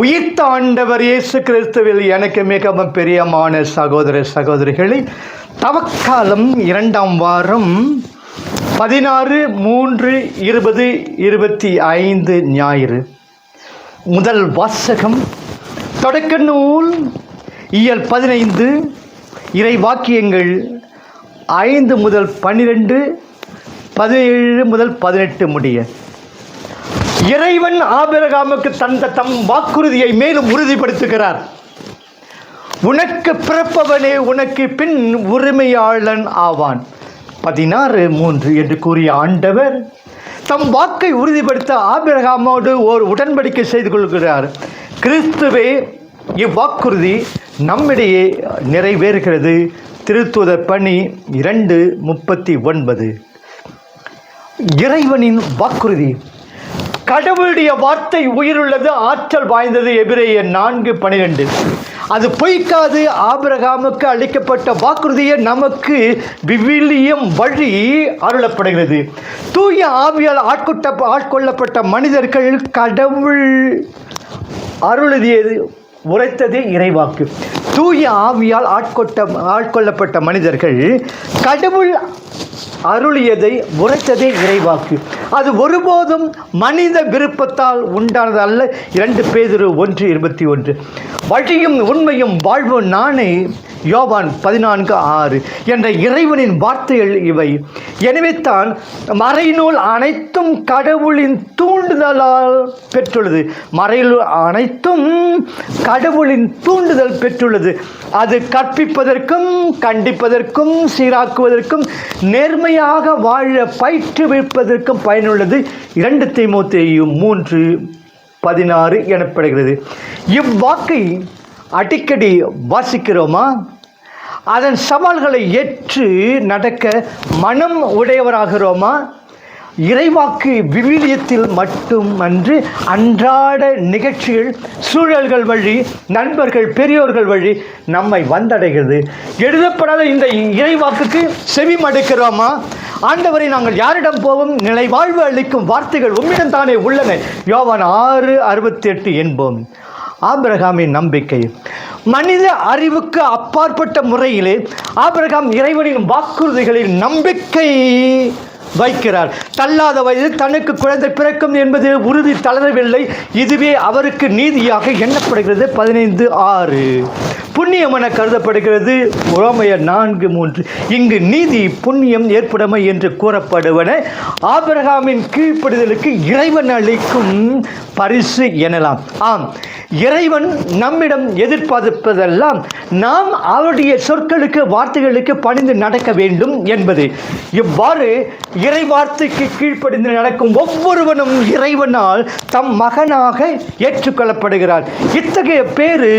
உயிர்த்த ஆண்டவர் இயேசு கிறிஸ்துவில் எனக்கு மிகவும் பிரியமான சகோதர சகோதரிகளை தவக்காலம் இரண்டாம் வாரம் பதினாறு மூன்று இருபது இருபத்தி ஐந்து ஞாயிறு. முதல் வாசகம் தொடக்க நூல் இயல் பதினைந்து இறை வாக்கியங்கள் ஐந்து முதல் பன்னிரெண்டு பதினேழு முதல் பதினெட்டு முடிய. இறைவன் ஆபிரகாமுக்கு தந்த தம் வாக்குறுதியை மேலும் உறுதிப்படுத்துகிறார். உனக்கு பிறப்பவனே உனக்கு பின் உரிமையாளன் ஆவான். பதினாறு மூன்று என்று கூறிய ஆண்டவர் தம் வாக்கை உறுதிப்படுத்த ஆபிரகாமோடு ஓர் உடன்படிக்கை செய்து கொள்கிறார். கிறிஸ்துவே இவ்வாக்குறுதி நம்மிடையே நிறைவேறுகிறது. திருத்துவதர் பணி இரண்டு முப்பத்தி ஒன்பது. இறைவனின் வாக்குறுதி கடவுளுடைய வார்த்தை உயிருள்ளது ஆற்றல் வாய்ந்தது. எபிரேய நான்கு பனிரெண்டு. அது பொய்க்காது. ஆபிரகாமுக்கு அளிக்கப்பட்ட வாக்குறுதியை நமக்கு விவிலியம் வழி அருளப்படுகிறது. தூய ஆவியால் ஆட்கொட்ட ஆட்கொள்ளப்பட்ட மனிதர்கள் கடவுள் அருளுதியது உரைத்ததே இறைவாக்கு. தூய ஆவியால் ஆட்கொட்ட ஆட்கொள்ளப்பட்ட மனிதர்கள் கடவுள் அருளியதை உரைத்ததே இறைவாக்கு. அது ஒருபோதும் மனித விருப்பத்தால் உண்டானது அல்ல. இரண்டு பேதிரு ஒன்று இருபத்தி ஒன்று. வழியும் உண்மையும் வாழ்வு நானே. யோவான் பதினான்கு ஆறு என்ற இறைவனின் வார்த்தைகள் இவை. எனவே தான் மறைநூல் அனைத்தும் கடவுளின் தூண்டுதலால் பெற்றுள்ளது. மறைநூல் அனைத்தும் கடவுளின் தூண்டுதல் பெற்றுள்ளது. அது கற்பிப்பதற்கும் கண்டிப்பதற்கும் சீராக்குவதற்கும் நேர்மையாக வாழ பயிற்றுவிப்பதற்கும் பயனுள்ளது. இரண்டு தீமோத்தேயும் மூன்று பதினாறு எனப்படுகிறது. இவ்வாக்கை அடிக்கடி வாசிக்கிறோமா? அதன் சவால்களை ஏற்று நடக்க மனம் உடையவராகிறோமா? இறைவாக்கு விவிலியத்தில் மட்டுமன்று அன்றாட நிகழ்ச்சிகள் சூழல்கள் வழி நண்பர்கள் பெரியோர்கள் வழி நம்மை வந்தடைகிறது. எழுதப்படாத இந்த இறைவாக்குக்கு செவி மடுக்கிறோமா ஆண்டவரை நாங்கள் யாரிடம் போவோம்? நிலை வாழ்வு அளிக்கும் வார்த்தைகள் உம்மிடம் தானே உள்ளன. யோவான் ஆறு அறுபத்தி எட்டு என்போம். ஆபிரகாமின் நம்பிக்கை. மனித அறிவுக்கு அப்பாற்பட்ட முறையிலே ஆபிரகாம் இறைவனின் வாக்குறுதிகளில் நம்பிக்கை வைக்கிறார். தள்ளாத வயதில் தனக்கு குழந்தை பிறக்கும் என்பது உறுதி தளரவில்லை. இதுவே அவருக்கு நீதியாக எண்ணப்படுகிறது. பதினைந்து ஆறு. புண்ணியம் என கருதப்படுகிறது. ரோமையர் நான்கு மூன்று. இங்கு நீதி புண்ணியம் ஏற்புடைமை என்று கூறப்படுவன. ஆபிரகாமின் கீழ்ப்படுதலுக்கு இறைவன் அளிக்கும் பரிசு எனலாம். ஆம் இறைவன் நம்மிடம் எதிர்பார்ப்பதெல்லாம் நாம் அவருடைய சொற்களுக்கு வார்த்தைகளுக்கு பணிந்து நடக்க வேண்டும் என்பது. இவ்வாறு இறை வார்த்தைக்கு கீழ்ப்படிந்து நடக்கும் ஒவ்வொருவனும் இறைவனால் தம் மகனாக ஏற்றுக்கொள்ளப்படுகிறார் இத்தகைய பேரு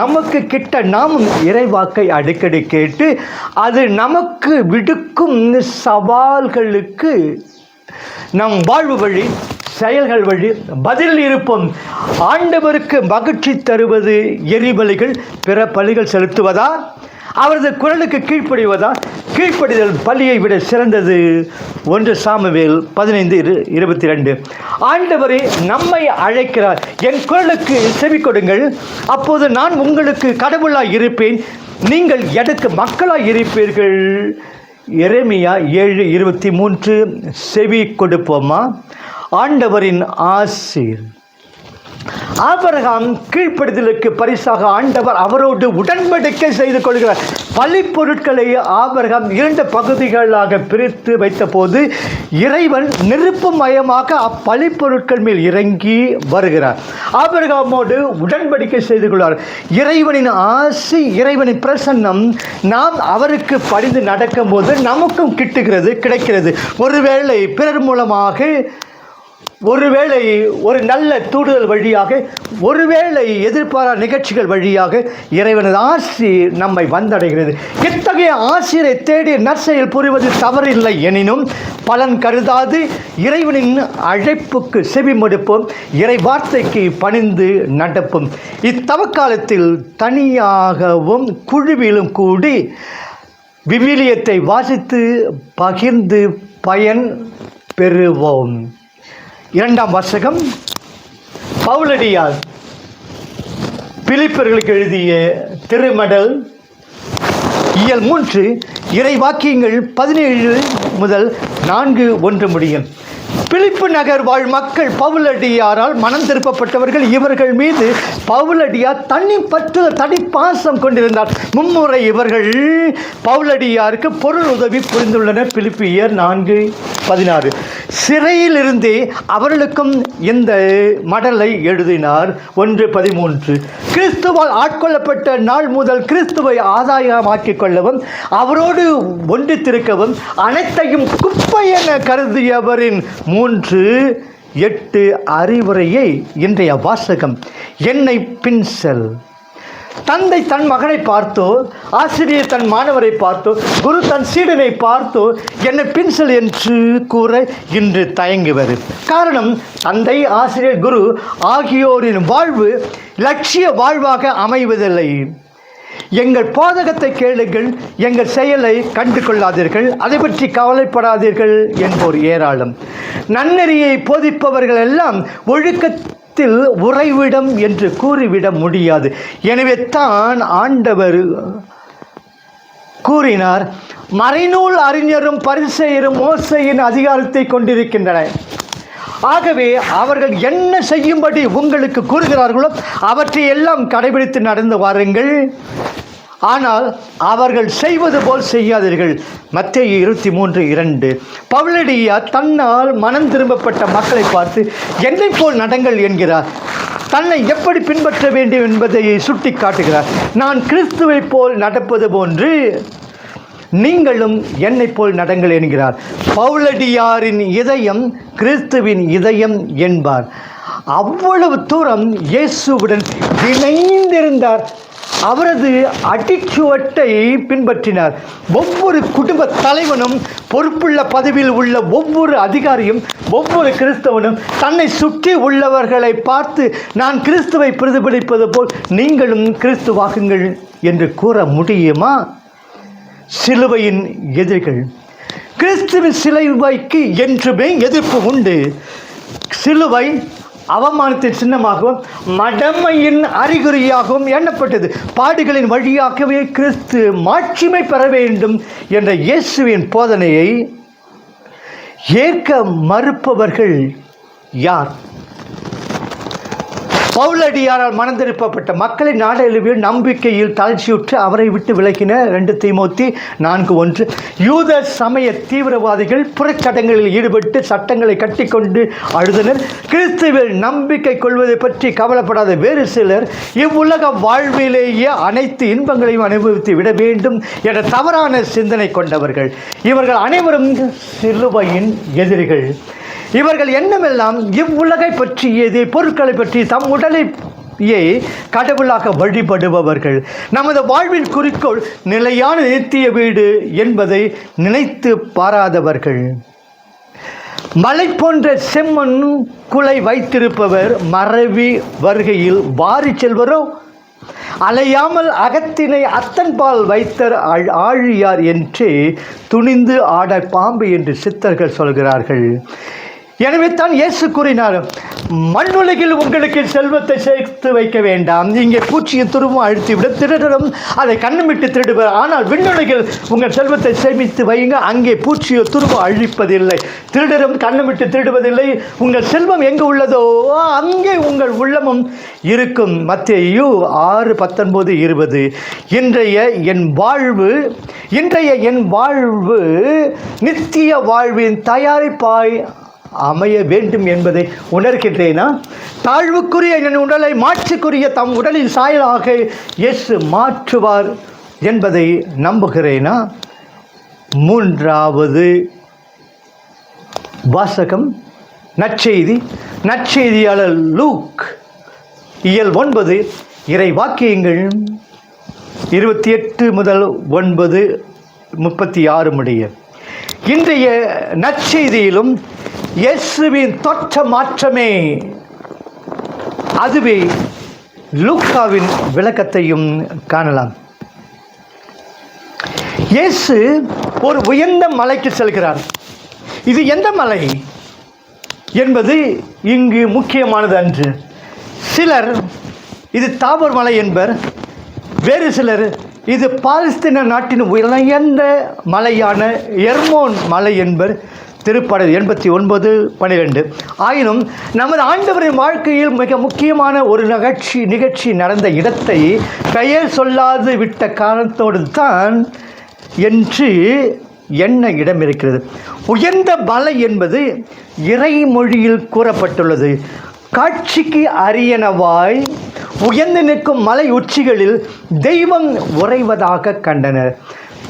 நமக்கு கிட்ட நாமும் இறைவாக்கை அடிக்கடி கேட்டு அது நமக்கு விடுக்கும் சவால்களுக்கு நம் வாழ்வு வழி செயல்கள் வழி பதில் இருப்போம். ஆண்டவருக்கு மகிழ்ச்சி தருவது எரிபலிகள் பிற பலிகள் செலுத்துவதா? அவரது குரலுக்கு கீழ்ப்படிவதால் கீழ்ப்படிதல் பள்ளியை விட சிறந்தது. ஒன்று சாமுவேல் பதினைந்து இரு இருபத்தி ரெண்டு. ஆண்டவரே நம்மை அழைக்கிறார். என் குரலுக்கு செவி கொடுங்கள். அப்போது நான் உங்களுக்கு கடவுளாக இருப்பேன். நீங்கள் எனக்கு மக்களாக இருப்பீர்கள். எரேமியா ஏழு இருபத்தி மூன்று. செவி கொடுப்போமா? ஆண்டவரின் ஆசீர். ஆபரகாம் கீழ்ப்படுதலுக்கு பரிசாக ஆண்டவர் அவரோடு உடன்படிக்கை செய்து கொள்கிறார். பலி பொருட்களை ஆபரகாம் இரண்டு பகுதிகளாக பிரித்து வைத்தபோது இறைவன் நெருப்பு மயமாக அப்பலி பொருட்கள் மேல் இறங்கி வருகிறார். ஆபரகாமோடு உடன்படிக்கை செய்து கொள்வார். இறைவனின் ஆசி இறைவனின் பிரசன்னம் நாம் அவருக்கு படிந்து நடக்கும்போது நமக்கும் கிட்டுகிறது கிடைக்கிறது. ஒருவேளை பிறர் மூலமாக ஒருவேளை ஒரு நல்ல தூண்டுதல் வழியாக ஒருவேளை எதிர்பாரா நிகழ்ச்சிகள் வழியாக இறைவனது ஆசி நம்மை வந்தடைகிறது. இத்தகைய ஆசிரியரை தேடி நற்செயல் புரிவது தவறில்லை எனினும் பலன் கருதாது. இறைவனின் அழைப்புக்கு செவி மடுப்போம் இறை வார்த்தைக்கு பணிந்து நடப்போம். இத்தவக்காலத்தில் தனியாகவும் குழுவிலும் கூடி விவிலியத்தை வாசித்து பகிர்ந்து பயன் பெறுவோம். இரண்டாம் வாசகம் பவுலடியார் பிலிப்பர்களுக்கு எழுதிய திருமடல் இயல் மூன்று இறை வாக்கியங்கள் பதினேழு முதல் நான்கு ஒன்று முடியும். பிலிப்பு நகர் வாழ் மக்கள் பவுலடியாரால் மனம் திருப்பப்பட்டவர்கள் இவர்கள் மீது பவுலடியார் தனி பற்று தனி பாசம் கொண்டிருந்தார். மும்முறை இவர்கள் பவுலடியாருக்கு பொருள் உதவி புரிந்துள்ளனர். பிலிப்பியர் நான்கு பதினாறு. சிறையிலிருந்தே அவர்களுக்கும் இந்த மடலை எழுதினார். ஒன்று பதிமூன்று. கிறிஸ்துவால் ஆட்கொள்ளப்பட்ட நாள் முதல் கிறிஸ்துவை ஆதாயமாக்கிக் கொள்ளவும் அவரோடு ஒன்றித்திருக்கவும் அனைத்தையும் குப்பை என கருதியவரின் மூன்று எட்டு அறிவுரையை இன்றைய வாசகம் என்னை பின்செல் தந்தை தன் மகனை பார்த்தோ ஆசிரியர் தன் மாணவரை பார்த்தோ குரு தன் சீடனை பார்த்தோ என்னை பின்சல் என்று கூற இன்று தயங்குவது. காரணம் தந்தை ஆசிரியர் குரு ஆகியோரின் வாழ்வு லட்சிய வாழ்வாக அமைவதில்லை. எங்கள் போதகத்தை கேளுங்கள் எங்கள் செயலை கண்டு கொள்ளாதீர்கள் அதை பற்றி கவலைப்படாதீர்கள் என்போர் ஏராளம். நன்னெறியை போதிப்பவர்கள் எல்லாம் ஒழுக்க இடத்தில் உறைவிடம் என்று கூறிவிட முடியாது. எனவே தான் ஆண்டவர் கூறினார் மறைநூல் அறிஞரும் பரிசெயரும் மோசையின் அதிகாரத்தை கொண்டிருக்கின்றன. ஆகவே அவர்கள் என்ன செய்யும்படி உங்களுக்கு கூறுகிறார்களோ அவற்றை எல்லாம் கடைபிடித்து நடந்து வாருங்கள். ஆனால் அவர்கள் செய்வது போல் செய்யாதீர்கள். மத்திய இருபத்தி மூன்று இரண்டு. பவுலடியா தன்னால் மனம் திரும்பப்பட்ட மக்களை பார்த்து என்னை போல் நடங்கள் என்கிறார். தன்னை எப்படி பின்பற்ற வேண்டும் என்பதை சுட்டி காட்டுகிறார். நான் கிறிஸ்துவைப் போல் நடப்பது போன்று நீங்களும் என்னைப் போல் நடங்கள் என்கிறார். பவுலடியாரின் இதயம் கிறிஸ்துவின் இதயம் என்பார். அவ்வளவு தூரம் இயேசுவுடன் இணைந்திருந்தார். அவரது அடிச்சுவட்டை பின்பற்றினார். ஒவ்வொரு குடும்ப தலைவனும் பொறுப்புள்ள பதவியில் உள்ள ஒவ்வொரு அதிகாரியும் ஒவ்வொரு கிறிஸ்தவனும் தன்னை சுற்றி உள்ளவர்களை பார்த்து நான் கிறிஸ்துவை பிரதிபலிப்பது போல் நீங்களும் கிறிஸ்துவாகுங்கள் என்று கூற முடியுமா? சிலுவையின் எதிரிகள். கிறிஸ்துவின் சிலுவைக்கு என்றுமே எதிர்ப்பு உண்டு. சிலுவை அவமானத்தின் சின்னமாகவும் மடமையின் அறிகுறியாகவும் எண்ணப்பட்டது. பாடுகளின் வழியாகவே கிறிஸ்து மாட்சிமை பெற வேண்டும் என்ற இயேசுவின் போதனையை ஏற்க மறுப்பவர்கள் யார்? பவுலடியாரால் மனந்திருப்பப்பட்ட மக்களை நாடெழுவில் நம்பிக்கையில் தளர்ச்சியுற்று அவரை விட்டு விலகின ரெண்டு தீமூத்தி நான்கு ஒன்று. யூத சமய தீவிரவாதிகள் புறச்சட்டங்களில் ஈடுபட்டு சட்டங்களை கட்டிக்கொண்டு அழுதனர். கிறிஸ்துவில் நம்பிக்கை கொள்வதை பற்றி கவலைப்படாத வேறு சிலர் இவ்வுலக வாழ்விலேயே அனைத்து இன்பங்களையும் அனுபவித்து விட வேண்டும் என தவறான சிந்தனை கொண்டவர்கள். இவர்கள் அனைவரும் சிலுவையின் எதிரிகள். இவர்கள் எண்ணமெல்லாம் இவ்வுலகை பற்றியது பொருட்களை பற்றி தம் உடலையே கடவுளாக வழிபடுபவர்கள். நமது வாழ்வின் குறிக்கோள் நிலையான நித்திய வீடு என்பதை நினைத்து பாராதவர்கள். மலை போன்ற செம்மண் குலை வைத்திருப்பவர் மறவி வருகையில் வாரி செல்வரோ? அலையாமல் அகத்தினை அத்தன்பால் வைத்தர் ஆழியார் என்று துணிந்து ஆட பாம்பு என்று சித்தர்கள் சொல்கிறார்கள். எனவே தான் இயேசு கூறினார் மண்ணுலகில் உங்களுக்கு செல்வத்தை சேர்த்து வைக்க வேண்டாம். இங்கே பூச்சியை துருவும் அழுத்திவிட திருடரும் அதை கண்ணுமிட்டு திருடுவர். ஆனால் விண்ணுலகில் உங்கள் செல்வத்தை சேமித்து வையுங்க. அங்கே பூச்சியோ துருவம் அழிப்பதில்லை. திருடரும் கண்ணுமிட்டு திருடுவதில்லை. உங்கள் செல்வம் எங்கே உள்ளதோ அங்கே உங்கள் உள்ளமும் இருக்கும். மத்தேயு ஆறு பத்தொன்பது இருபது. இன்றைய என் வாழ்வு இன்றைய என் வாழ்வு நித்திய வாழ்வின் தயாரிப்பாய் அமைய வேண்டும் என்பதை உணர்கின்றேனா? தாழ்வுக்குரிய என் உடலை மாற்றுக்குரிய தம் உடலின் சாயலாக இயேசு மாற்றுவார் என்பதை நம்புகிறேனா? மூன்றாவது வாசகம் நற்செய்தி நற்செய்தியாளர் லூக் இயல் ஒன்பது இறை வாக்கியங்கள் இருபத்தி எட்டு முதல் ஒன்பது முப்பத்தி ஆறு முடிய. இன்றைய நற்செய்தியிலும் இயேசுவின் தோற்ற மாற்றமே. அதுவே லூக்காவின் விளக்கத்தையும் காணலாம். இயேசு ஒரு உயர்ந்த மலைக்கு செல்கிறார். இது எந்த மலை? என்பது இங்கு முக்கியமானது அன்று. சிலர் இது தாபர் மலை என்பர் வேறு சிலர் இது பாலஸ்தீன நாட்டின் உயர்ந்த மலையான எர்மோன் மலை என்பர் திருப்பாடல் எண்பத்தி ஒன்பது பனிரெண்டு. ஆயினும் நமது ஆண்டவரின் வாழ்க்கையில் மிக முக்கியமான ஒரு நிகழ்ச்சி நிகழ்ச்சி நடந்த இடத்தை பெயர் சொல்லாது விட்ட காரணத்தோடு தான் என்று என்ன இடம் இருக்கிறது? உயர்ந்த மலை என்பது இறைமொழியில் கூறப்பட்டுள்ளது. காட்சிக்கு அரியனவாய் உயர்ந்து நிற்கும் மலை உச்சிகளில் தெய்வம் உறைவதாக கண்டனர்.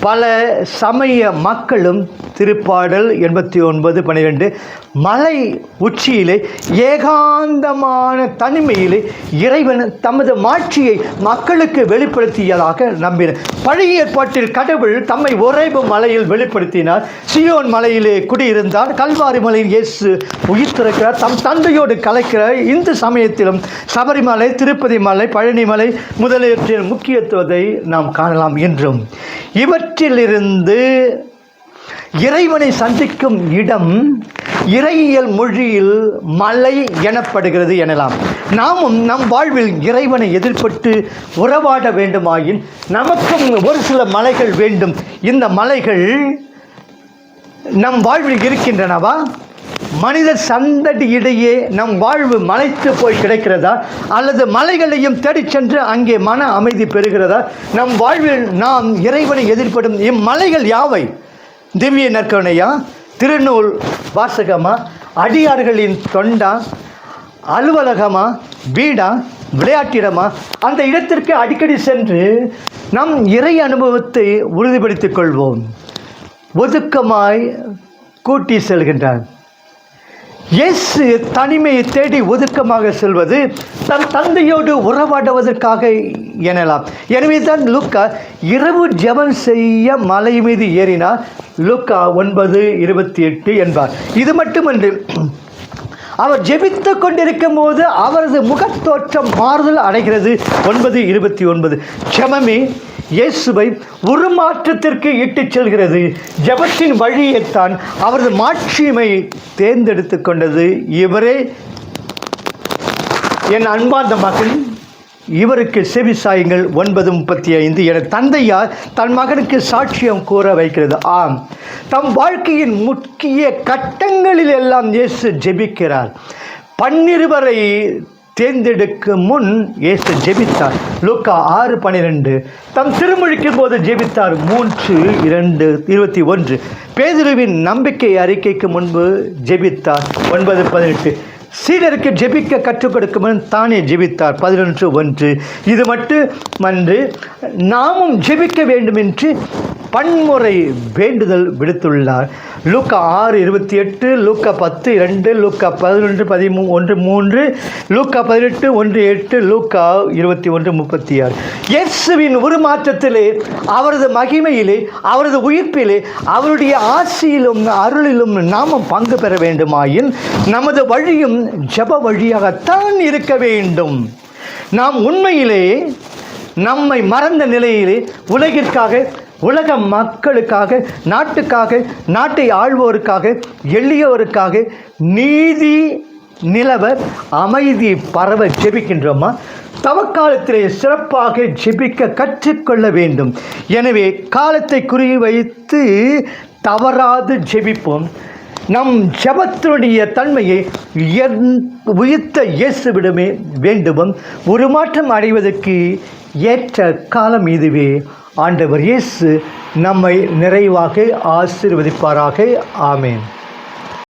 பல சமய மக்களும் திருப்பாடல் எண்பத்தி ஒன்பது பன்னிரெண்டு மலை உச்சியிலே ஏகாந்தமான தனிமையிலே இறைவன் தமது மாட்சியை மக்களுக்கு வெளிப்படுத்தியதாக நம்பினர் பழைய ஏற்பாட்டில் கடவுள் தம்மை உறைவு மலையில் வெளிப்படுத்தினார். சியோன் மலையிலே குடியிருந்தார். கல்வாரி மலையில் இயேசு உயிர் தம் தந்தையோடு கலைக்கிறார் இந்து சமயத்திலும் சபரிமலை திருப்பதி மலை பழனிமலை முதலியவற்றின் முக்கியத்துவத்தை நாம் காணலாம் என்றும். இவற்றிலிருந்து இறைவனை சந்திக்கும் இடம் இறையியல் மொழியில் மலை எனப்படுகிறது எனலாம். நாமும் நம் வாழ்வில் இறைவனை எதிர்பட்டு உறவாட வேண்டுமாயின் நமக்கும் ஒரு சில மலைகள் வேண்டும். இந்த மலைகள் நம் வாழ்வில் இருக்கின்றனவா? மனித சந்தடி இடையே நம் வாழ்வு மலைத்து போய் கிடைக்கிறதா? அல்லது மலைகளையும் தேடிச் சென்று அங்கே மன அமைதி பெறுகிறதா? நம் வாழ்வில் நாம் இறைவனை எதிர்ப்படும் இம்மலைகள் யாவை? திவ்ய நற்கருணையா? திருநூல் வாசகமா? அடியார்களின் தொண்டா? அலுவலகமா? வீடா? விளையாட்டிடமா? அந்த இடத்திற்கு அடிக்கடி சென்று நம் இறை அனுபவத்தை உறுதிப்படுத்திக் கொள்வோம். ஒதுக்கமாய் கூட்டி செல்கின்றார் இயேசு தனிமையை தேடி ஒதுக்கமாக செல்வது தன் தந்தையோடு உறவாடுவதற்காக எனலாம். எனவே தான் லுக்கா இரவு ஜபம் செய்ய மலை மீது ஏறினார் லுக்கா ஒன்பது இருபத்தி எட்டு என்பார். இது மட்டுமன்று அவர் ஜெபித்து கொண்டிருக்கும் போது அவரது முகத்தோற்றம் மாறுதல் அடைகிறது. ஒன்பது இருபத்தி ஒன்பது. ஜெபமே இயேசுவை உருமாற்றத்திற்கு இட்டுச் செல்கிறது. ஜெபத்தின் வழியைத்தான் அவரது மாட்சிமை தேர்ந்தெடுத்து கொண்டது. இவரே என் அன்பார்ந்த மகன். இவருக்கு செவி சாயுங்கள் ஒன்பது முப்பத்தி ஐந்து. என தந்தையார் தன் மகனுக்கு சாட்சியம் கூற வைக்கிறது. ஆம். தம் வாழ்க்கையின் முக்கிய கட்டங்களில் எல்லாம் இயேசு ஜெபிக்கிறார். பன்னிருவரை தேர்ந்தெடுக்கும் முன் இயேசு ஜெபித்தார். லூக்கா ஆறு பன்னிரெண்டு தம் திருமொழிக்கும் போது ஜெபித்தார். மூன்று இரண்டு இருபத்தி ஒன்று. பேதுருவின் நம்பிக்கை அறிக்கைக்கு முன்பு ஜெபித்தார். ஒன்பது பதினெட்டு. சீடருக்கு ஜெபிக்க கற்றுக் கொடுக்கும் தானே ஜெபித்தார். பதினொன்று ஒன்று. இது மட்டும் அன்று நாமும் ஜெபிக்க வேண்டும் என்று பன்முறை வேண்டுதல் விடுத்துள்ளார். லூக்கா ஆறு இருபத்தி எட்டு லூக்கா பத்து இரண்டு லூக்கா பதினொன்று பதிமூ ஒன்று மூன்று லூக்கா பதினெட்டு ஒன்று எட்டு லூக்கா இருபத்தி ஒன்று முப்பத்தி ஆறு. இயேசுவின் உருமாற்றத்திலே அவரது மகிமையிலே அவரது உயிர்ப்பிலே அவருடைய ஆசியிலும் அருளிலும் நாமும் பங்கு பெற வேண்டுமாயின் நமது வழியும் ஜப வழியாகத்தான் இருக்க வேண்டும். நாம் உண்மையிலே நம்மை மறந்த நிலையிலே உலகிற்காக உலக மக்களுக்காக நாட்டுக்காக நாட்டை ஆள்வோருக்காக எளியோருக்காக நீதி நிலவ அமைதி பரவ ஜெபிக்கின்றோமா? தவக்காலத்திலே சிறப்பாக ஜெபிக்க கற்றுக்கொள்ள வேண்டும். எனவே காலத்தை குறிவைத்து தவறாது ஜெபிப்போம். நம் ஜபத்தினுடைய தன்மையை உயர்ந்- உயிர்த்த இயேசுவிடமே வேண்டுமும் உருமாற்றம் அடைவதற்கு ஏற்ற காலம் இதுவே. ஆண்டவர் இயேசு நம்மை நிறைவாக ஆசீர்வதிப்பாராக. ஆமேன்.